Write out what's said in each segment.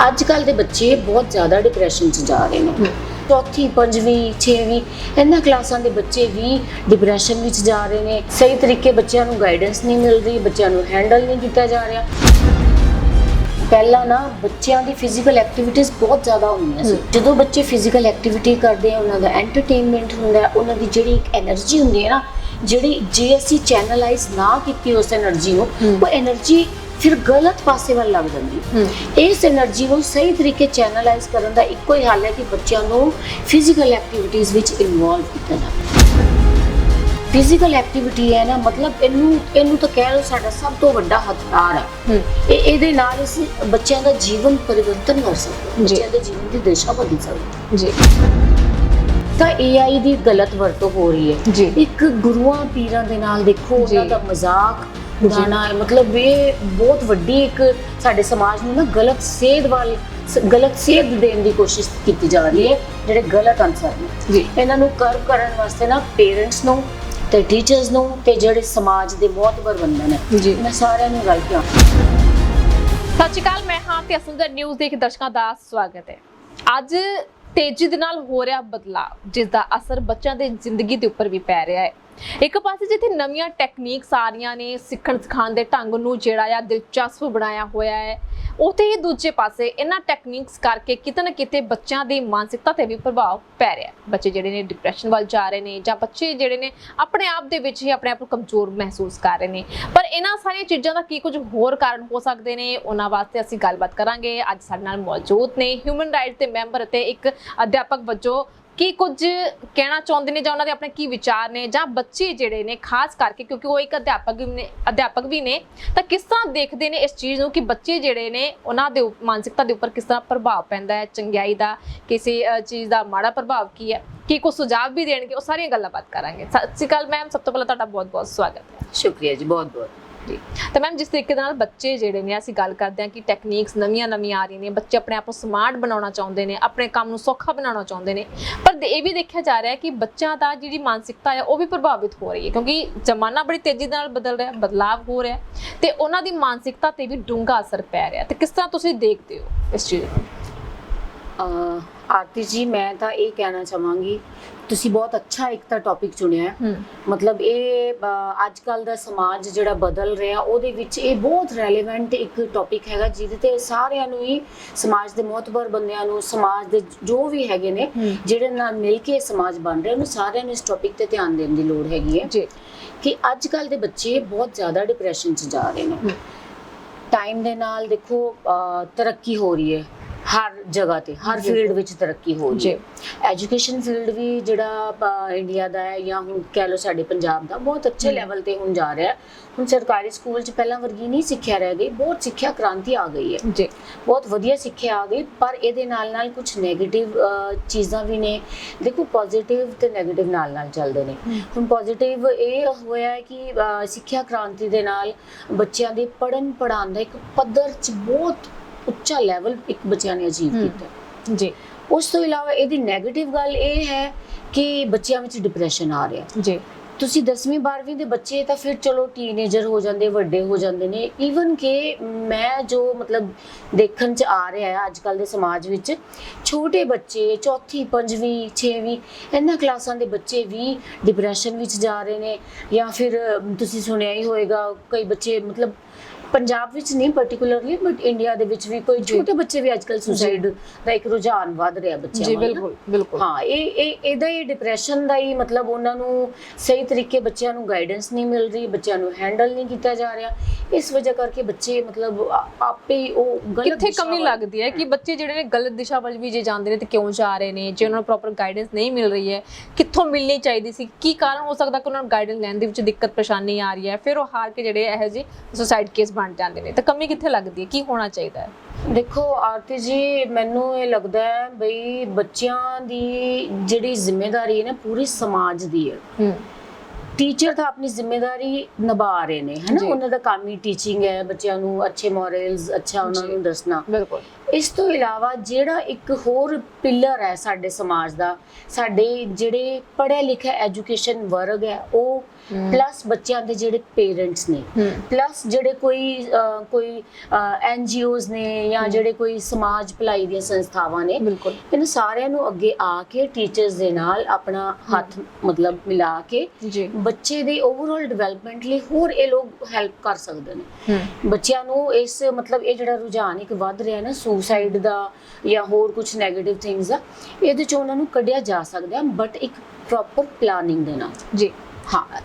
ਅੱਜ ਕੱਲ ਦੇ ਬੱਚੇ ਬਹੁਤ ਜ਼ਿਆਦਾ ਡਿਪਰੈਸ਼ਨ 'ਚ ਜਾ ਰਹੇ ਨੇ। ਚੌਥੀ ਪੰਜਵੀਂ ਛੇਵੀਂ ਇਹਨਾਂ ਕਲਾਸਾਂ ਦੇ ਬੱਚੇ ਵੀ ਡਿਪਰੈਸ਼ਨ ਵਿੱਚ ਜਾ ਰਹੇ ਨੇ। ਸਹੀ ਤਰੀਕੇ ਬੱਚਿਆਂ ਨੂੰ ਗਾਈਡੈਂਸ ਨਹੀਂ ਮਿਲ ਰਹੀ ਬੱਚਿਆਂ ਨੂੰ ਹੈਂਡਲ ਨਹੀਂ ਕੀਤਾ ਜਾ ਰਿਹਾ। ਪਹਿਲਾਂ ਨਾ ਬੱਚਿਆਂ ਦੀ ਫਿਜ਼ੀਕਲ ਐਕਟੀਵਿਟੀਜ਼ ਬਹੁਤ ਜ਼ਿਆਦਾ ਹੁੰਦੀਆਂ ਸੀ। ਜਦੋਂ ਬੱਚੇ ਫਿਜ਼ੀਕਲ ਐਕਟੀਵਿਟੀ ਕਰਦੇ ਆ ਉਹਨਾਂ ਦਾ ਐਂਟਰਟੇਨਮੈਂਟ ਹੁੰਦਾ ਉਹਨਾਂ ਦੀ ਜਿਹੜੀ ਇੱਕ એનર્ਜੀ ਹੁੰਦੀ ਹੈ ਨਾ ਜਿਹੜੀ ਜੇ ਅਸੀਂ ਚੈਨਲਾਈਜ਼ ਨਾ ਕੀਤੀ ਉਸ એનર્ਜੀ ਨੂੰ ਉਹ એનર્ਜੀ ਫਿਰ ਗਲਤ ਪਾਸੇ ਵੱਲ ਲੱਗ ਜਾਂਦੀ। ਇਸ એનર્ਜੀ ਨੂੰ ਸਹੀ ਤਰੀਕੇ ਚੈਨਲਾਈਜ਼ ਕਰਨ ਦਾ ਇੱਕੋ ਹੀ ਹੱਲ ਹੈ ਕਿ ਬੱਚਿਆਂ ਨੂੰ ਫਿਜ਼ੀਕਲ ਐਕਟੀਵਿਟੀਆਂ ਵਿੱਚ ਇਨਵੋਲਵ ਕੀਤਾ ਜਾਵੇ। ਫਿਜ਼ੀਕਲ ਐਕਟੀਵਿਟੀ ਹੈ ਨਾ ਮਤਲਬ ਇਹਨੂੰ ਇਹਨੂੰ ਤਾਂ ਕਹਿ ਲਓ ਸਾਡਾ ਸਭ ਤੋਂ ਵੱਡਾ ਹਥਿਆਰ ਹੈ। ਇਹ ਇਹਦੇ ਨਾਲ ਇਸ ਬੱਚਿਆਂ ਦਾ ਜੀਵਨ ਪਰਿਵਰਤਨ ਹੋ ਸਕਦੇ ਬੱਚਿਆਂ ਦੇ ਜੀਵਨ ਦੀ ਦਿਸ਼ਾ ਬਦਲ ਸਕਦੇ ਜੀ। ਤਾਂ AI ਦੀ ਗਲਤ ਵਰਤੋਂ ਹੋ ਰਹੀ ਹੈ। ਇੱਕ ਗੁਰੂਆਂ ਪੀਰਾਂ ਦੇ ਨਾਲ ਦੇਖੋ ਉਹਨਾਂ ਦਾ ਮਜ਼ਾਕ ਉਡਾਣਾ ਮਤਲਬ ਇਹ ਬਹੁਤ ਵੱਡੀ ਇੱਕ ਸਾਡੇ ਸਮਾਜ ਨੂੰ ਨਾ ਗਲਤ ਸੇਧ ਵੱਲ ਗਲਤ ਸੇਧ ਦੇਣ ਦੀ ਕੋਸ਼ਿਸ਼ ਕੀਤੀ ਜਾ ਰਹੀ ਹੈ ਜਿਹੜੇ ਗਲਤ ਅਨਸਰ ਨੇ। ਜੀ। ਇਹਨਾਂ ਨੂੰ ਕਰਵ ਕਰਨ ਵਾਸਤੇ ਨਾ ਪੇਰੈਂਟਸ ਨੂੰ ਤੇ ਟੀਚਰਸ ਨੂੰ ਤੇ ਜਿਹੜੇ ਸਮਾਜ ਦੇ ਮੋਤਬਰ ਬੰਦੇ ਨੇ ਜੀ। ਮੈਂ ਸਾਰਿਆਂ ਨੂੰ ਗੱਲ ਕਰਾਂ ਸਤਿ ਸ਼੍ਰੀ ਅਕਾਲ ਮੈਂ ਹਾਂ ਤੇ ਅਸੁੰਦਰ ਨਿਊਜ਼ ਦੇ ਦਰਸ਼ਕਾਂ ਦਾ ਸਵਾਗਤ ਹੈ। ਅੱਜ ਤੇਜ਼ੀ ਦੇ ਨਾਲ ਹੋ ਰਿਹਾ ਬਦਲਾਅ ਜਿਸ ਦਾ ਅਸਰ ਬੱਚਿਆਂ ਦੇ ਜ਼ਿੰਦਗੀ ਦੇ ਉੱਪਰ ਵੀ ਪੈ ਰਿਹਾ ਹੈ। ਇੱਕ ਪਾਸੇ ਜਿੱਥੇ ਨਵੀਆਂ ਟੈਕਨੀਕਸ ਆ ਰਹੀਆਂ ਨੇ ਸਿੱਖਣ ਸਿਖਾਉਣ ਦੇ ਢੰਗ ਨੂੰ ਜਿਹੜਾ ਆ ਦਿਲਚਸਪ ਬਣਾਇਆ ਹੋਇਆ ਹੈ, ਉਥੇ ਹੀ ਦੂਜੇ ਪਾਸੇ ਇਹਨਾਂ ਟੈਕਨੀਕਸ ਕਰਕੇ ਕਿਤੇ ਨਾ ਕਿਤੇ ਬੱਚਿਆਂ ਦੀ ਮਾਨਸਿਕਤਾ ਤੇ ਵੀ ਪ੍ਰਭਾਵ ਪੈ ਰਿਹਾ ਹੈ। ਬੱਚੇ ਜਿਹੜੇ ਨੇ ਡਿਪਰੈਸ਼ਨ ਵੱਲ ਜਾ ਰਹੇ ਨੇ ਜਾਂ ਬੱਚੇ ਜਿਹੜੇ ਨੇ ਆਪਣੇ ਆਪ ਦੇ ਵਿੱਚ ਹੀ ਆਪਣੇ ਆਪ ਨੂੰ ਕਮਜ਼ੋਰ ਮਹਿਸੂਸ ਕਰ ਰਹੇ ਨੇ। ਪਰ ਇਹਨਾਂ ਸਾਰੀਆਂ ਚੀਜ਼ਾਂ ਦਾ ਕੀ ਕੁਝ ਹੋਰ ਕਾਰਨ ਹੋ ਸਕਦੇ ਨੇ, ਉਹਨਾਂ ਵਾਸਤੇ ਅਸੀਂ ਗੱਲਬਾਤ ਕਰਾਂਗੇ। ਅੱਜ ਸਾਡੇ ਨਾਲ ਮੌਜੂਦ ਨੇ ਹਿਊਮਨ ਰਾਈਟਸ ਦੇ ਮੈਂਬਰ ਅਤੇ ਇੱਕ ਅਧਿਆਪਕ ਵਜੋਂ ਕੀ ਕੁਝ ਕਹਿਣਾ ਚਾਹੁੰਦੇ ਨੇ ਜਾਂ ਉਹਨਾਂ ਦੇ ਆਪਣੇ ਕੀ ਵਿਚਾਰ ਨੇ ਜਾਂ ਬੱਚੇ ਜਿਹੜੇ ਨੇ ਖਾਸ ਕਰਕੇ ਕਿਉਂਕਿ ਉਹ ਇੱਕ ਅਧਿਆਪਕ ਵੀ ਨੇ, ਅਧਿਆਪਕ ਵੀ ਨੇ, ਤਾਂ ਕਿਸ ਤਰ੍ਹਾਂ ਦੇਖਦੇ ਨੇ ਇਸ ਚੀਜ਼ ਨੂੰ ਕਿ ਬੱਚੇ ਜਿਹੜੇ ਨੇ ਉਹਨਾਂ ਦੇ ਮਾਨਸਿਕਤਾ ਦੇ ਉੱਪਰ ਕਿਸ ਤਰ੍ਹਾਂ ਪ੍ਰਭਾਵ ਪੈਂਦਾ ਹੈ, ਚੰਗਿਆਈ ਦਾ, ਕਿਸੇ ਚੀਜ਼ ਦਾ ਮਾੜਾ ਪ੍ਰਭਾਵ ਕੀ ਹੈ, ਕੀ ਕੁਝ ਸੁਝਾਵ ਵੀ ਦੇਣਗੇ, ਉਹ ਸਾਰੀਆਂ ਗੱਲਾਂ ਬਾਤ ਕਰਾਂਗੇ। ਸਤਿ ਸ਼੍ਰੀ ਅਕਾਲ ਮੈਮ, ਸਭ ਤੋਂ ਪਹਿਲਾਂ ਤੁਹਾਡਾ ਬਹੁਤ ਬਹੁਤ ਸਵਾਗਤ ਹੈ। ਸ਼ੁਕਰੀਆ ਜੀ ਬਹੁਤ ਬਹੁਤ ਜੀ। ਤਾਂ ਮੈਮ, ਜਿਸ ਤਰੀਕੇ ਦੇ ਨਾਲ ਬੱਚੇ ਜਿਹੜੇ ਨੇ, ਅਸੀਂ ਗੱਲ ਕਰਦੇ ਹਾਂ ਕਿ ਟੈਕਨੀਕਸ ਨਵੀਆਂ ਨਵੀਆਂ ਆ ਰਹੀਆਂ ਨੇ, ਬੱਚੇ ਆਪਣੇ ਆਪ ਨੂੰ ਸਮਾਰਟ ਬਣਾਉਣਾ ਚਾਹੁੰਦੇ ਨੇ, ਆਪਣੇ ਕੰਮ ਨੂੰ ਸੌਖਾ ਬਣਾਉਣਾ ਚਾਹੁੰਦੇ ਨੇ। ਪਰ ਇਹ ਵੀ ਦੇਖਿਆ ਜਾ ਰਿਹਾ ਹੈ ਕਿ ਬੱਚਿਆਂ ਦਾ ਜਿਹੜੀ ਮਾਨਸਿਕਤਾ ਹੈ ਉਹ ਵੀ ਪ੍ਰਭਾਵਿਤ ਹੋ ਰਹੀ ਹੈ, ਕਿਉਂਕਿ ਜ਼ਮਾਨਾ ਬੜੀ ਤੇਜ਼ੀ ਨਾਲ ਬਦਲ ਰਿਹਾ ਹੈ ਬਦਲਾਅ ਹੋ ਰਿਹਾ ਹੈ ਤੇ ਉਹਨਾਂ ਦੀ ਮਾਨਸਿਕਤਾ ਤੇ ਵੀ ਡੂੰਘਾ ਅਸਰ ਪੈ ਰਿਹਾ ਹੈ। ਤੇ ਕਿਸ ਤਰ੍ਹਾਂ ਤੁਸੀਂ ਦੇਖਦੇ ਹੋ ਇਸ ਚੀਜ਼ ਨੂੰ ਆਰਤੀ ਜੀ ਮੈਂ ਤਾਂ ਇਹ ਕਹਿਣਾ ਚਾਹਾਂਗੀ ਤੁਸੀਂ ਬਹੁਤ ਅੱਛਾ ਇੱਕ ਤਾਂ ਟੌਪਿਕ ਚੁਣਿਆ ਹੈ। ਮਤਲਬ ਇਹ ਅੱਜ ਕੱਲ ਦਾ ਸਮਾਜ ਜਿਹੜਾ ਬਦਲ ਰਿਹਾ ਉਹਦੇ ਵਿੱਚ ਇਹ ਬਹੁਤ ਰੈਲੇਵੈਂਟ ਇੱਕ ਟੌਪਿਕ ਹੈਗਾ ਜਿਹਦੇ ਤੇ ਸਾਰਿਆਂ ਨੂੰ ਹੀ ਸਮਾਜ ਦੇ ਮੋਤਬਰ ਬੰਦਿਆਂ ਨੂੰ ਸਮਾਜ ਦੇ ਜੋ ਵੀ ਹੈਗੇ ਨੇ। ਜਿਹੜੇ ਨਾਲ ਮਿਲ ਕੇ ਸਮਾਜ ਬਣ ਰਿਹਾ ਉਹਨੂੰ ਸਾਰਿਆਂ ਨੂੰ ਇਸ ਟੌਪਿਕ ਤੇ ਧਿਆਨ ਦੇਣ ਦੀ ਲੋੜ ਹੈਗੀ ਹੈ। ਜੀ। ਕਿ ਅੱਜ ਕੱਲ ਦੇ ਬੱਚੇ ਬਹੁਤ ਜ਼ਿਆਦਾ ਡਿਪਰੈਸ਼ਨ 'ਚ ਜਾ ਰਹੇ ਨੇ। ਟਾਈਮ ਦੇ ਨਾਲ ਦੇਖੋ ਤਰੱਕੀ ਹੋ ਰਹੀ ਹੈ। ਹਰ ਜਗ੍ਹਾ ਤੇ ਹਰ। ਫੀਲਡ ਵਿੱਚ ਤਰੱਕੀ ਹੋ ਰਹੀ ਹੈ। ਐਜੂਕੇਸ਼ਨ ਫੀਲਡ ਵੀ ਜਿਹੜਾ ਇੰਡੀਆ ਦਾ ਹੈ ਜਾਂ ਹੁਣ ਕਹਿ ਲਓ ਸਾਡੇ ਪੰਜਾਬ ਦਾ ਬਹੁਤ ਅੱਛੇ। ਲੈਵਲ ਤੇ ਹੁਣ ਜਾ ਰਿਹਾ ਹੈ। ਹੁਣ ਸਰਕਾਰੀ ਸਕੂਲ 'ਚ ਪਹਿਲਾਂ ਵਰਗੀ ਨਹੀਂ ਸਿੱਖਿਆ ਰਹਿ ਗਈ ਬਹੁਤ ਸਿੱਖਿਆ ਕ੍ਰਾਂਤੀ ਆ ਗਈ ਹੈ। ਜੀ। ਬਹੁਤ ਵਧੀਆ ਸਿੱਖਿਆ ਆ ਗਈ ਪਰ ਇਹਦੇ ਨਾਲ ਨਾਲ ਕੁਝ 네ਗੇਟਿਵ ਚੀਜ਼ਾਂ ਵੀ ਨੇ। ਦੇਖੋ ਪੋਜ਼ਿਟਿਵ ਤੇ 네ਗੇਟਿਵ ਨਾਲ ਨਾਲ ਚੱਲਦੇ ਨੇ। ਹੁਣ ਪੋਜ਼ਿਟਿਵ ਇਹ ਹੋਇਆ ਹੈ ਕਿ ਸਿੱਖਿਆ ਕ੍ਰਾਂਤੀ ਦੇ ਨਾਲ ਬੱਚਿਆਂ ਦੇ ਪੜਨ ਪੜਾਉਣ ਦਾ ਇੱਕ ਪੱਧਰ 'ਚ ਬਹੁਤ ਉੱਚਾ ਲੈਵਲ ਇੱਕ ਬੱਚਿਆਂ ਨੇ ਅਚੀਵ। ਕੀਤਾ। ਜੀ। ਉਸ ਤੋਂ ਇਲਾਵਾ ਇਹਦੀ 네ਗੇਟਿਵ ਗੱਲ ਇਹ ਹੈ ਕਿ ਬੱਚਿਆਂ ਵਿੱਚ ਡਿਪਰੈਸ਼ਨ ਆ ਰਿਹਾ। ਜੀ। ਤੁਸੀਂ 10ਵੀਂ 12ਵੀਂ ਦੇ ਬੱਚੇ ਤਾਂ ਫਿਰ ਚਲੋ ਟੀਨੇਜਰ ਹੋ ਜਾਂਦੇ ਵੱਡੇ ਹੋ ਜਾਂਦੇ ਨੇ। ਈਵਨ ਕਿ ਮੈਂ ਜੋ ਮਤਲਬ ਦੇਖਣ ਚ ਆ ਰਿਹਾ ਹੈ ਅੱਜ ਕੱਲ ਦੇ ਸਮਾਜ ਵਿੱਚ ਛੋਟੇ ਬੱਚੇ ਚੌਥੀ ਪੰਜਵੀਂ ਛੇਵੀਂ ਇਹਨਾਂ ਕਲਾਸਾਂ ਦੇ ਬੱਚੇ ਵੀ ਡਿਪਰੈਸ਼ਨ ਵਿੱਚ ਜਾ ਰਹੇ ਨੇ। ਜਾਂ ਫਿਰ ਤੁਸੀਂ ਸੁਣਿਆ ਹੀ ਹੋਵੇਗਾ ਕਈ ਬੱਚੇ ਮਤਲਬ ਪੰਜਾਬ ਵਿੱਚ ਨਹੀਂ ਪਾਰਟਿਕੂਲਰਲੀ ਬਟ ਇੰਡੀਆ ਦੇ ਵਿੱਚ ਵੀ ਕੋਈ ਜੀ। ਛੋਟੇ ਬੱਚੇ ਵੀ ਅੱਜ ਕੱਲ ਸੁਸਾਈਡ ਦਾ ਇੱਕ ਰੁਝਾਨ ਵੱਧ ਰਿਹਾ ਬੱਚਿਆਂ ਜੀ ਵੱਲ ਨਾ। ਬਿਲਕੁਲ ਬਿਲਕੁਲ। ਹਾਂ ਇਹ ਇਹ ਇਹਦਾ ਹੀ ਡਿਪਰੈਸ਼ਨ ਦਾ ਹੀ ਮਤਲਬ ਉਹਨਾਂ ਨੂੰ ਸਹੀ ਤਰੀਕੇ ਬੱਚਿਆਂ ਨੂੰ ਗਾਈਡੈਂਸ ਨਹੀਂ ਮਿਲ ਰਹੀ ਬੱਚਿਆਂ ਨੂੰ ਹੈਂਡਲ ਨਹੀਂ ਕੀਤਾ ਜਾ ਰਿਹਾ। ਇਸ ਵਜ੍ਹਾ ਕਰਕੇ ਬੱਚੇ ਮਤਲਬ ਆਪੇ ਉਹ ਗਲਤ ਕਿੱਥੇ ਕਮੀ ਲੱਗਦੀ ਹੈ ਕਿ ਬੱਚੇ ਜਿਹੜੇ ਨੇ ਗਲਤ ਦਿਸ਼ਾ ਵੱਲ ਵੀ ਜੇ ਜਾਂਦੇ ਨੇ ਤੇ ਕਿਉਂ ਜਾ ਰਹੇ ਨੇ? ਜੇ ਉਹਨਾਂ ਨੂੰ ਪ੍ਰੋਪਰ ਗਾਈਡੈਂਸ ਨਹੀਂ ਮਿਲ ਰਹੀ ਹੈ ਕਿੱਥੋਂ ਮਿਲਣੀ ਚਾਹੀਦੀ ਸੀ? ਕੀ ਕਾਰਨ ਹੋ ਸਕਦਾ ਕਿ ਉਹਨਾਂ ਨੂੰ ਗਾਈਡੈਂਸ ਲੈਣ ਦੇ ਵਿੱਚ ਦਿੱਕਤ ਪਰੇਸ਼ਾਨੀ ਆ ਰਹੀ ਹੈ? ਫਿਰ ਉਹ ਹਾਰ ਕੇ ਜਿਹੜੇ ਇਹੋ ਜਿਹੇ ਸੁਸਾਈਡ ਕੇਸ ਬਣ ਜਾਂਦੇ ਨੇ। ਤਾਂ ਕਮੀ ਕਿੱਥੇ ਲੱਗਦੀ ਹੈ? ਕੀ ਹੋਣਾ ਚਾਹੀਦਾ ਹੈ? ਦੇਖੋ ਆਰਤੀ ਜੀ ਮੈਨੂੰ ਇਹ ਲੱਗਦਾ ਹੈ ਬਈ ਬੱਚਿਆਂ ਦੀ ਜਿਹੜੀ ਜ਼ਿੰਮੇਵਾਰੀ ਹੈ ਨਾ ਪੂਰੀ ਸਮਾਜ ਦੀ ਹੈ। ਟੀਚਰ ਤਾਂ ਆਪਣੀ ਜ਼ਿੰਮੇਵਾਰੀ ਨਿਭਾ ਰਹੇ ਨੇ। ਹਨਾ ਉਹਨਾਂ ਦਾ ਕੰਮ ਹੀ ਟੀਚਿੰਗ ਹੈ ਬੱਚਿਆਂ ਨੂੰ ਅੱਛੇ ਮੋਰਲਸ ਅੱਛਾ ਉਹਨਾਂ। ਨੂੰ ਦੱਸਣਾ। ਬਿਲਕੁਲ। ਇਸ ਤੋਂ ਇਲਾਵਾ ਜਿਹੜਾ ਇੱਕ ਹੋਰ ਪਿਲਰ ਹੈ ਸਾਡੇ ਸਮਾਜ ਦਾ ਸਾਡੇ ਜਿਹੜੇ ਪੜ੍ਹਿਆ ਲਿਖਿਆ ਐਜੂਕੇਸ਼ਨ ਵਰਗ ਹੈ ਉਹ। ਪਲੱਸ ਬੱਚਿਆਂ ਦੇ ਜਿਹੜੇ ਪੇਰੈਂਟਸ ਨੇ ਪਲੱਸ ਜਿਹੜੇ ਕੋਈ ਕੋਈ ਐਨ ਜੀਓਜ਼ ਨੇ ਜਾਂ ਜਿਹੜੇ ਕੋਈ ਸਮਾਜ ਭਲਾਈ ਦੀਆਂ ਸੰਸਥਾਵਾਂ ਨੇ ਇਹਨਾਂ ਸਾਰਿਆਂ ਨੂੰ ਅੱਗੇ ਆ ਕੇ ਟੀਚਰਸ ਦੇ ਨਾਲ ਆਪਣਾ ਹੱਥ ਮਤਲਬ ਮਿਲਾ ਕੇ ਬੱਚੇ ਦੇ ਓਵਰਆਲ ਡਿਵੈਲਪਮੈਂਟ ਲਈ ਹੋਰ ਇਹ ਲੋਕ ਹੈਲਪ ਕਰ ਸਕਦੇ ਨੇ। ਬੱਚਿਆਂ ਨੂੰ ਇਸ ਮਤਲਬ ਇਹ ਜਿਹੜਾ ਰੁਝਾਨ ਇੱਕ ਵੱਧ ਰਿਹਾ ਨਾ ਸੁਸਾਈਡ ਦਾ ਜਾਂ ਹੋਰ ਕੁਝ 네ਗੇਟਿਵ ਥਿੰਗਸ ਦਾ ਇਹਦੇ ਚੋਂ ਉਹਨਾਂ ਨੂੰ ਕੱਢਿਆ ਜਾ ਸਕਦਾ ਬਟ ਇੱਕ ਪ੍ਰੋਪਰ ਪਲਾਨਿੰਗ ਦੇ ਨਾਲ। ਜੀ। ਹਾਂ।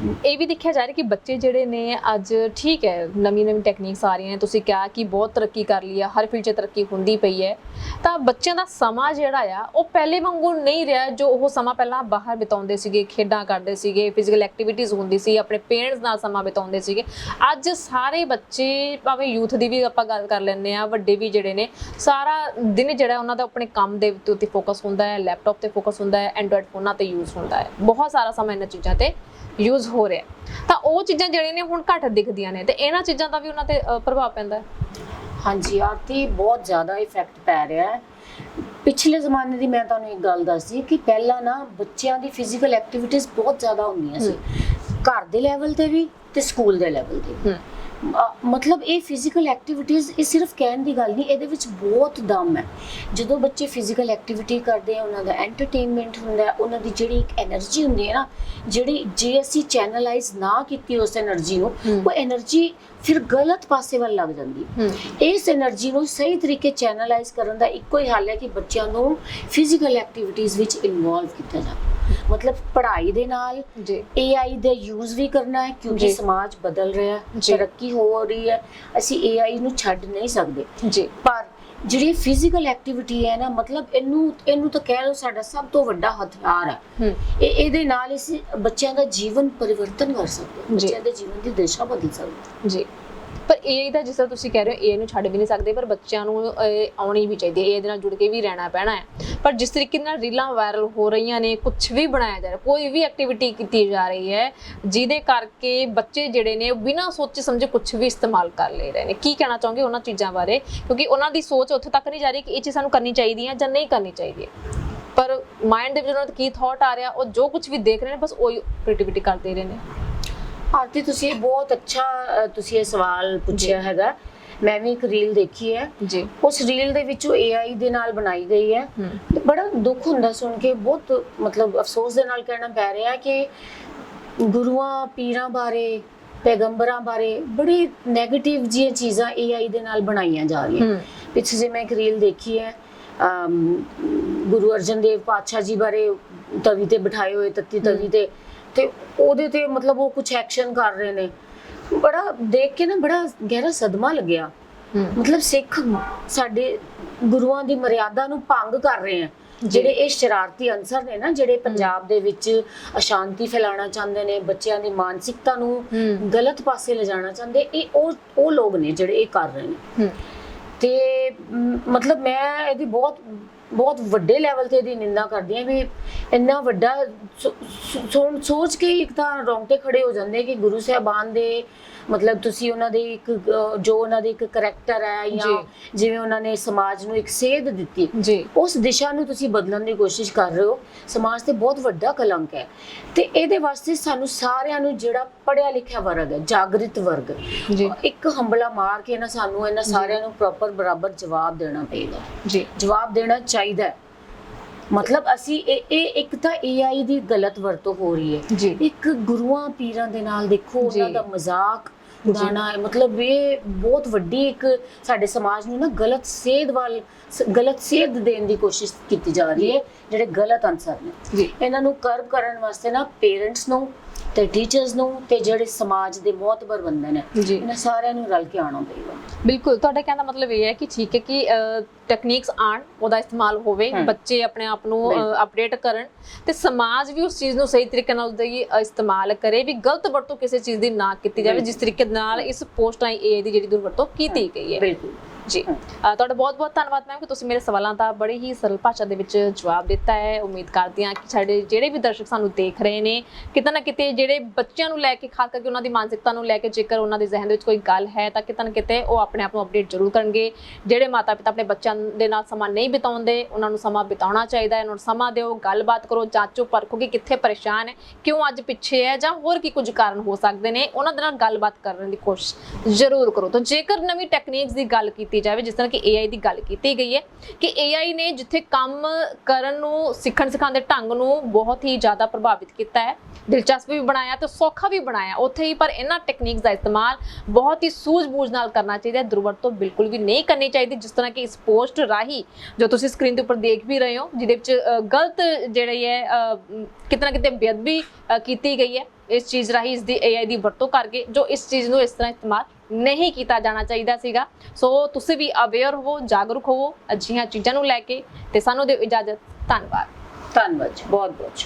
ਇਹ ਵੀ ਦੇਖਿਆ ਜਾ ਰਿਹਾ ਕਿ ਬੱਚੇ ਜਿਹੜੇ ਨੇ ਅੱਜ ਠੀਕ ਹੈ, ਨਵੀਂ ਨਵੀਂ ਟੈਕਨੀਕਸ ਆ ਰਹੀਆਂ ਨੇ। ਤੁਸੀਂ ਕਿਹਾ ਕਿ ਬਹੁਤ ਤਰੱਕੀ ਕਰ ਲਈ ਹੈ ਹਰ ਫੀਲਡ 'ਚ ਤਰੱਕੀ ਹੁੰਦੀ ਪਈ ਹੈ। ਤਾਂ ਬੱਚਿਆਂ ਦਾ ਸਮਾਂ ਜਿਹੜਾ ਆ, ਉਹ ਪਹਿਲੇ ਵਾਂਗੂ ਨਹੀਂ ਰਿਹਾ ਜੋ ਉਹ ਸਮਾਂ ਪਹਿਲਾਂ ਬਾਹਰ ਬਿਤਾਉਂਦੇ ਸੀਗੇ, ਖੇਡਾਂ ਕਰਦੇ ਸੀਗੇ ਫਿਜ਼ੀਕਲ ਐਕਟੀਵਿਟੀਜ਼ ਹੁੰਦੀ ਸੀ, ਆਪਣੇ ਪੇਰੈਂਟਸ ਨਾਲ ਸਮਾਂ ਬਿਤਾਉਂਦੇ ਸੀਗੇ। ਅੱਜ ਸਾਰੇ ਬੱਚੇ, ਭਾਵੇਂ ਯੂਥ ਦੀ ਵੀ ਆਪਾਂ ਗੱਲ ਕਰ ਲੈਂਦੇ ਆ ਵੱਡੇ ਵੀ ਜਿਹੜੇ ਨੇ, ਸਾਰਾ ਦਿਨ ਜਿਹੜਾ ਉਹਨਾਂ ਦਾ ਆਪਣੇ ਕੰਮ ਦੇ ਉੱਤੇ ਫੋਕਸ ਹੁੰਦਾ ਹੈ ਲੈਪਟਾਪ ਤੇ ਫੋਕਸ ਹੁੰਦਾ ਹੈ ਐਂਡਰੋਇਡ ਫੋਨਾਂ ਤੇ ਯੂਜ਼ ਹੁੰਦਾ ਹੈ। ਬਹੁਤ ਸਾਰਾ ਸਮਾਂ ਇਹਨਾਂ ਚੀਜ਼ਾਂ ਤੇ ਯੂਜ਼ ਹੋ ਰਿਹਾ। ਤਾਂ ਉਹ ਚੀਜ਼ਾਂ ਜਿਹੜੀਆਂ ਨੇ ਹੁਣ ਘੱਟ ਦਿਖਦੀਆਂ ਨੇ ਤੇ ਇਹਨਾਂ ਚੀਜ਼ਾਂ ਦਾ ਵੀ ਉਹਨਾਂ ਤੇ ਅ, ਪ੍ਰਭਾਵ ਪੈਂਦਾ ਹੈ। ਹਾਂਜੀ ਆਰਤੀ ਬਹੁਤ ਜ਼ਿਆਦਾ ਇਫੈਕਟ ਪੈ ਰਿਹਾ ਹੈ। ਪਿਛਲੇ ਜ਼ਮਾਨੇ ਦੀ ਮੈਂ ਤੁਹਾਨੂੰ ਇੱਕ ਗੱਲ ਦੱਸਦੀ ਕਿ ਪਹਿਲਾਂ ਨਾ ਬੱਚਿਆਂ ਦੀ ਫਿਜ਼ੀਕਲ ਐਕਟੀਵਿਟੀਜ਼ ਬਹੁਤ ਜ਼ਿਆਦਾ ਹੁੰਦੀਆਂ ਸੀ। ਘਰ ਦੇ ਲੈਵਲ ਤੇ ਵੀ ਤੇ ਸਕੂਲ ਦੇ ਲੈਵਲ ਤੇ ਵੀ। ਹੂੰ। ਮਤਲਬ ਇਹ ਫਿਜ਼ੀਕਲ ਐਕਟੀਵਿਟੀਜ਼ ਇਹ ਸਿਰਫ ਕਹਿਣ ਦੀ ਗੱਲ ਨਹੀਂ ਇਹਦੇ ਵਿੱਚ ਬਹੁਤ ਦਮ ਹੈ। ਜਦੋਂ ਬੱਚੇ ਫਿਜ਼ੀਕਲ ਐਕਟੀਵਿਟੀ ਕਰਦੇ ਆ ਉਹਨਾਂ ਦਾ ਐਂਟਰਟੇਨਮੈਂਟ ਹੁੰਦਾ ਹੈ ਉਹਨਾਂ ਦੀ ਜਿਹੜੀ ਇੱਕ એનર્ਜੀ ਹੁੰਦੀ ਹੈ ਨਾ ਜਿਹੜੀ ਜੇ ਅਸੀਂ ਚੈਨਲਾਈਜ਼ ਨਾ ਕੀਤੀ ਉਸ એનર્ਜੀ ਨੂੰ ਉਹ એનર્ਜੀ ਫਿਰ ਗਲਤ ਪਾਸੇ ਵੱਲ ਲੱਗ ਜਾਂਦੀ ਇਸ એનર્ਜੀ ਨੂੰ ਸਹੀ ਤਰੀਕੇ ਚੈਨਲਾਈਜ਼ ਕਰਨ ਦਾ ਇੱਕੋ ਹੀ ਹੱਲ ਹੈ ਕਿ ਬੱਚਿਆਂ ਨੂੰ ਫਿਜ਼ੀਕਲ ਐਕਟੀਵਿਟੀਜ਼ ਵਿੱਚ ਇਨਵੋਲਵ ਕੀਤਾ ਜਾਵੇ। ਮਤਲਬ ਪੜ੍ਹਾਈ ਦੇ ਨਾਲ ਜੀ। AI ਦਾ ਯੂਜ਼ ਵੀ ਕਰਨਾ ਹੈ ਕਿਉਂਕਿ। ਸਮਾਜ ਬਦਲ ਰਿਹਾ ਹੈ। ਤਰੱਕੀ ਹੋ ਰਹੀ ਹੈ ਅਸੀਂ AI ਨੂੰ ਛੱਡ ਨਹੀਂ ਸਕਦੇ। ਜੀ। ਪਰ ਜਿਹੜੀ ਫਿਜ਼ੀਕਲ ਐਕਟੀਵਿਟੀ ਹੈ ਨਾ ਮਤਲਬ ਇਹਨੂੰ ਇਹਨੂੰ ਤਾਂ ਕਹਿ ਲਓ ਸਾਡਾ ਸਭ ਤੋਂ ਵੱਡਾ ਹਥਿਆਰ ਹੈ। ਇਹ ਇਹਦੇ ਨਾਲ ਅਸੀਂ ਬੱਚਿਆਂ ਦਾ ਜੀਵਨ ਪਰਿਵਰਤਨ ਕਰ ਸਕਦੇ ਹਾਂ ਜੀ। ਬੱਚਿਆਂ ਦੇ ਜੀਵਨ ਦੀ ਦਿਸ਼ਾ ਬਦਲ ਸਕਦੇ ਜੀ। ਪਰ ਇਹ ਦਾ ਜਿਸ ਤਰ੍ਹਾਂ ਤੁਸੀਂ ਕਹਿ ਰਹੇ ਹੋ ਇਹ ਨੂੰ ਛੱਡ ਵੀ ਨਹੀਂ ਸਕਦੇ ਪਰ ਬੱਚਿਆਂ ਨੂੰ ਆਉਣੀ ਵੀ ਚਾਹੀਦੀ ਹੈ ਇਹਦੇ ਨਾਲ ਜੁੜ ਕੇ ਵੀ ਰਹਿਣਾ ਪੈਣਾ ਹੈ। ਪਰ ਜਿਸ ਤਰੀਕੇ ਨਾਲ ਰੀਲਾਂ ਵਾਇਰਲ ਹੋ ਰਹੀਆਂ ਨੇ ਕੁਝ ਵੀ ਬਣਾਇਆ ਜਾ ਰਿਹਾ ਕੋਈ ਵੀ ਐਕਟੀਵਿਟੀ ਕੀਤੀ ਜਾ ਰਹੀ ਹੈ ਜਿਹਦੇ ਕਰਕੇ ਬੱਚੇ ਜਿਹੜੇ ਨੇ ਉਹ ਬਿਨਾਂ ਸੋਚੇ ਸਮਝੇ ਕੁਝ ਵੀ ਇਸਤੇਮਾਲ ਕਰ ਲੈ ਰਹੇ ਨੇ। ਕੀ ਕਹਿਣਾ ਚਾਹੋਗੇ ਉਹਨਾਂ ਚੀਜ਼ਾਂ ਬਾਰੇ? ਕਿਉਂਕਿ ਉਹਨਾਂ ਦੀ ਸੋਚ ਉੱਥੇ ਤੱਕ ਨਹੀਂ ਜਾ ਰਹੀ ਕਿ ਇਹ ਚੀਜ਼ ਸਾਨੂੰ ਕਰਨੀ ਚਾਹੀਦੀ ਹੈ ਜਾਂ ਨਹੀਂ ਕਰਨੀ ਚਾਹੀਦੀ ਹੈ। ਪਰ ਮਾਈਂਡ ਦੇ ਵਿੱਚ ਉਹਨਾਂ ਦਾ ਕੀ ਥਾਟ ਆ ਰਿਹਾ ਉਹ ਜੋ ਕੁਝ ਵੀ ਦੇਖ ਰਹੇ ਨੇ ਬਸ ਉਹੀ ਕ੍ਰੀਏਟੀਵਿਟੀ ਕਰਦੇ ਰਹੇ ਨੇ। ਆਰਤੀ ਤੁਸੀਂ ਇਹ ਬਹੁਤ ਅੱਛਾ ਤੁਸੀਂ ਇਹ ਸਵਾਲ ਪੁੱਛਿਆ ਹੈਗਾ। ਮੈਂ ਵੀ ਇੱਕ ਰੀਲ ਦੇਖੀ ਹੈ। ਜੀ। ਉਸ ਰੀਲ ਦੇ ਵਿੱਚ ਉਹ AI ਦੇ ਨਾਲ ਬਣਾਈ ਗਈ ਹੈ। ਤੇ ਬੜਾ ਦੁੱਖ ਹੁੰਦਾ ਸੁਣ ਕੇ ਬਹੁਤ ਮਤਲਬ ਅਫਸੋਸ ਦੇ ਨਾਲ ਕਹਿਣਾ ਪੈ ਰਿਹਾ ਕਿ ਗੁਰੂਆਂ ਪੀਰਾਂ ਬਾਰੇ ਪੈਗੰਬਰਾਂ ਬਾਰੇ ਬੜੀ 네ਗੇਟਿਵ ਜੀਆਂ ਚੀਜ਼ਾਂ AI ਦੇ ਨਾਲ ਬਣਾਈਆਂ ਜਾ ਰਹੀਆਂ। ਪਿੱਛੇ ਜੇ ਮੈਂ ਇੱਕ ਰੀਲ ਦੇਖੀ ਹੈ ਗੁਰੂ ਅਰਜਨ ਦੇਵ ਪਾਤਸ਼ਾਹ ਜੀ ਬਾਰੇ ਤਵੀ ਤੇ ਬਿਠਾਏ ਹੋਏ ਤੱਤੀ ਤਵੀ ਤੇ ਤੇ ਉਹਦੇ ਤੇ ਮਤਲਬ ਉਹ ਕੁਝ ਐਕਸ਼ਨ ਕਰ ਰਹੇ ਨੇ। ਬੜਾ ਦੇਖ ਕੇ ਨਾ ਬੜਾ ਗਹਿਰਾ ਸਦਮਾ ਲੱਗਿਆ। ਮਤਲਬ ਸਿੱਖ ਸਾਡੇ ਗੁਰੂਆਂ ਦੀ ਮਰਿਆਦਾ ਨੂੰ ਭੰਗ ਕਰ ਰਹੇ ਆ। ਜਿਹੜੇ ਇਹ ਸ਼ਰਾਰਤੀ ਅਨਸਰ ਨੇ ਨਾ ਜਿਹੜੇ ਪੰਜਾਬ ਦੇ ਵਿੱਚ ਅਸ਼ਾਂਤੀ ਫੈਲਾਉਣਾ ਚਾਹੁੰਦੇ ਨੇ ਬੱਚਿਆਂ ਦੀ ਮਾਨਸਿਕਤਾ ਨੂੰ ਗਲਤ ਪਾਸੇ ਲਿਜਾਣਾ ਚਾਹੁੰਦੇ ਇਹ ਉਹ ਉਹ ਲੋਕ ਨੇ ਜਿਹੜੇ ਇਹ ਕਰ ਰਹੇ ਨੇ। ਤੇ ਮਤਲਬ ਮੈਂ ਇਹਦੀ ਬਹੁਤ ਬਹੁਤ ਵੱਡੇ ਲੈਵਲ ਤੇ ਇਹਦੀ ਨਿੰਦਾ ਕਰਦੀ ਹਾਂ ਵੀ ਇੰਨਾ ਵੱਡਾ ਸੋ- ਸੋ- ਸੋਚ ਕੇ ਇੱਕ ਤਾਂ ਰੌਂਗਟੇ ਖੜੇ ਹੋ ਜਾਂਦੇ ਕਿ ਗੁਰੂ ਸਾਹਿਬਾਨ ਦੇ ਮਤਲਬ ਤੁਸੀਂ ਉਹਨਾਂ ਦੇ ਇੱਕ ਜੋ ਉਹਨਾਂ ਦੇ ਇੱਕ ਕਰੈਕਟਰ ਹੈ ਜਾਂ ਜਿਵੇਂ ਉਹਨਾਂ ਨੇ ਸਮਾਜ ਨੂੰ ਇੱਕ ਸੇਧ ਦਿੱਤੀ ਜੀ। ਉਸ ਦਿਸ਼ਾ ਨੂੰ ਤੁਸੀਂ ਬਦਲਣ ਦੀ ਕੋਸ਼ਿਸ਼ ਕਰ ਰਹੇ ਹੋ। ਸਮਾਜ ਤੇ ਬਹੁਤ ਵੱਡਾ ਕਲੰਕ ਹੈ। ਤੇ ਇਹਦੇ ਵਾਸਤੇ ਸਾਨੂੰ ਸਾਰਿਆਂ ਨੂੰ ਜਿਹੜਾ ਪੜਿਆ ਲਿਖਿਆ ਵਰਗ ਹੈ ਜਾਗਰਿਤ ਵਰਗ ਜੀ। ਇੱਕ ਹੰਬਲਾ ਮਾਰ ਕੇ ਨਾ ਸਾਨੂੰ ਇਹਨਾਂ ਸਾਰਿਆਂ ਨੂੰ ਪ੍ਰੋਪਰ ਬਰਾਬਰ ਜਵਾਬ ਦੇਣਾ ਪਏਗਾ। ਜੀ। ਜਵਾਬ ਦੇਣਾ ਚਾਹੀਦਾ ਹੈ। ਮਤਲਬ ਅਸੀਂ ਇਹ ਇਹ ਇੱਕ ਤਾਂ AI ਦੀ ਗਲਤ ਵਰਤੋਂ ਹੋ ਰਹੀ ਹੈ। ਇੱਕ ਗੁਰੂਆਂ ਪੀਰਾਂ ਦੇ ਨਾਲ ਦੇਖੋ ਉਹਨਾਂ। ਦਾ ਮਜ਼ਾਕ ਉਡਾਣਾ ਹੈ। ਮਤਲਬ ਇਹ ਬਹੁਤ ਵੱਡੀ ਇੱਕ ਸਾਡੇ ਸਮਾਜ ਨੂੰ ਨਾ ਗਲਤ ਸੇਧ ਵੱਲ ਗਲਤ ਸੇਧ ਦੇਣ ਦੀ ਕੋਸ਼ਿਸ਼ ਕੀਤੀ ਜਾ ਰਹੀ ਹੈ ਜਿਹੜੇ ਗਲਤ ਅਨਸਰ ਨੇ। ਇਹਨਾਂ ਨੂੰ ਕਰਬ ਕਰਨ ਵਾਸਤੇ ਨਾ ਪੇਰੈਂਟਸ ਨੂੰ ਤੇ ਟੀਚਰਸ ਨੂੰ ਤੇ ਜਿਹੜੇ ਸਮਾਜ ਦੇ ਮੋਤਬਰ ਬੰਦੇ ਨੇ ਇਹਨਾਂ ਸਾਰਿਆਂ ਨੂੰ ਰਲ ਕੇ ਆਉਣਾ ਪਏਗਾ ਬਿਲਕੁਲ ਤੁਹਾਡਾ ਕਹਿਣ ਦਾ ਮਤਲਬ ਇਹ ਹੈ ਕਿ ਠੀਕ ਹੈ ਕਿ ਟੈਕਨੀਕਸ ਆਣ ਉਹਦਾ ਇਸਤੇਮਾਲ ਹੋਵੇ। ਬੱਚੇ ਆਪਣੇ ਆਪ ਨੂੰ। ਅਪਡੇਟ ਕਰਨ ਤੇ ਸਮਾਜ ਵੀ ਉਸ ਚੀਜ਼ ਨੂੰ ਸਹੀ ਤਰੀਕੇ ਨਾਲ ਉਹਦੀ ਇਸਤੇਮਾਲ ਕਰੇ ਵੀ ਗਲਤ ਵਰਤੋਂ ਕਿਸੇ ਚੀਜ਼ ਦੀ ਨਾ ਕੀਤੀ ਜਾਵੇ ਜਿਸ ਤਰੀਕੇ ਨਾਲ ਇਸ ਪੋਸਟ ਰਾਹੀਂ ਏ ਦੀ ਜਿਹੜੀ ਦੁਰਵਰਤੋਂ ਕੀਤੀ ਗਈ ਹੈ। ਬਿਲਕੁਲ। ਜੀ। ਤੁਹਾਡਾ ਬਹੁਤ ਬਹੁਤ ਧੰਨਵਾਦ ਮੈਮ ਕਿ ਤੁਸੀਂ ਮੇਰੇ ਸਵਾਲਾਂ ਦਾ ਬੜੀ ਹੀ ਸਰਲ ਭਾਸ਼ਾ ਦੇ ਵਿੱਚ ਜਵਾਬ ਦਿੱਤਾ ਹੈ। ਉਮੀਦ ਕਰਦੀ ਹਾਂ ਕਿ ਸਾਡੇ ਜਿਹੜੇ ਵੀ ਦਰਸ਼ਕ ਸਾਨੂੰ ਦੇਖ ਰਹੇ ਨੇ, ਕਿਤੇ ਨਾ ਕਿਤੇ ਜਿਹੜੇ ਬੱਚਿਆਂ ਨੂੰ ਲੈ ਕੇ, ਖਾਸ ਕਰਕੇ ਉਹਨਾਂ ਦੀ ਮਾਨਸਿਕਤਾ ਨੂੰ ਲੈ ਕੇ ਜੇਕਰ ਉਹਨਾਂ ਦੇ ਜ਼ਿਹਨ ਦੇ ਵਿੱਚ ਕੋਈ ਗੱਲ ਹੈ ਤਾਂ ਕਿਤੇ ਨਾ ਕਿਤੇ ਉਹ ਆਪਣੇ ਆਪ ਨੂੰ ਅਪਡੇਟ ਜ਼ਰੂਰ ਕਰਨਗੇ। ਜਿਹੜੇ ਮਾਤਾ ਪਿਤਾ ਆਪਣੇ ਬੱਚਿਆਂ ਦੇ ਨਾਲ ਸਮਾਂ ਨਹੀਂ ਬਿਤਾਉਂਦੇ, ਉਹਨਾਂ ਨੂੰ ਸਮਾਂ ਬਿਤਾਉਣਾ ਚਾਹੀਦਾ ਹੈ। ਉਹਨਾਂ ਨੂੰ ਸਮਾਂ ਦਿਓ, ਗੱਲਬਾਤ ਕਰੋ, ਜਾਂਚੋ, ਪਰਖੋ ਕਿ ਕਿੱਥੇ ਪਰੇਸ਼ਾਨ ਹੈ, ਕਿਉਂ ਅੱਜ ਪਿੱਛੇ ਹੈ ਜਾਂ ਹੋਰ ਕੀ ਕੁਝ ਕਾਰਨ ਹੋ ਸਕਦੇ ਨੇ, ਉਹਨਾਂ ਦੇ ਨਾਲ ਗੱਲਬਾਤ ਕਰਨ ਦੀ ਕੋਸ਼ਿਸ਼ ਜ਼ਰੂਰ ਕਰੋ। ਤਾਂ ਜੇਕਰ ਨਵੀਂ ਟੈਕਨੀਕਸ ਦੀ ਗੱਲ ਕੀਤੀ ਕੀਤੀ ਜਾਵੇ ਜਿਸ ਤਰ੍ਹਾਂ ਕਿ AI ਦੀ ਗੱਲ ਕੀਤੀ ਗਈ ਹੈ ਕਿ AI ਨੇ ਜਿੱਥੇ ਕੰਮ ਕਰਨ ਨੂੰ ਸਿੱਖਣ ਸਿਖਾਉਣ ਦੇ ਢੰਗ ਨੂੰ ਬਹੁਤ ਹੀ ਜ਼ਿਆਦਾ ਪ੍ਰਭਾਵਿਤ ਕੀਤਾ ਹੈ ਦਿਲਚਸਪ ਵੀ ਬਣਾਇਆ ਤੇ ਸੌਖਾ ਵੀ ਬਣਾਇਆ। ਉੱਥੇ ਹੀ ਪਰ ਇਹਨਾਂ ਟੈਕਨੀਕਸ ਦਾ ਇਸਤੇਮਾਲ ਬਹੁਤ ਹੀ ਸੂਝ-ਬੂਝ ਨਾਲ ਕਰਨਾ ਚਾਹੀਦਾ ਹੈ ਦੁਰਵਰਤੋਂ ਬਿਲਕੁਲ ਵੀ ਨਹੀਂ ਕਰਨੀ ਚਾਹੀਦੀ ਜਿਸ ਤਰ੍ਹਾਂ ਕਿ ਇਸ ਪੋਸਟ ਰਾਹੀਂ ਜੋ ਤੁਸੀਂ ਸਕਰੀਨ ਦੇ ਉੱਪਰ ਦੇਖ ਵੀ ਰਹੇ ਹੋ ਜਿਹਦੇ ਵਿੱਚ ਗਲਤ ਜਿਹੜੀ ਹੈ ਅ, ਕਿਤੇ ਨਾ ਕਿਤੇ ਬੇਅਦਬੀ ਕੀਤੀ ਗਈ ਹੈ ਇਸ ਚੀਜ਼ ਰਾਹੀਂ ਇਸ ਦੀ AI ਦੀ ਵਰਤੋਂ ਕਰਕੇ ਜੋ ਇਸ ਚੀਜ਼ ਨੂੰ ਇਸ ਤਰ੍ਹਾਂ ਇਸਤੇਮਾਲ ਨਹੀਂ ਕੀਤਾ ਜਾਣਾ ਚਾਹੀਦਾ ਸੀਗਾ। ਸੋ ਤੁਸੀਂ ਵੀ ਅਵੇਅਰ ਹੋਵੋ, ਜਾਗਰੂਕ ਹੋਵੋ ਅਜਿਹੀਆਂ ਚੀਜ਼ਾਂ ਨੂੰ ਲੈ ਕੇ ਤੇ ਸਾਨੂੰ ਦਿਓ ਇਜਾਜ਼ਤ। ਧੰਨਵਾਦ। ਧੰਨਵਾਦ ਜੀ, ਬਹੁਤ ਬਹੁਤ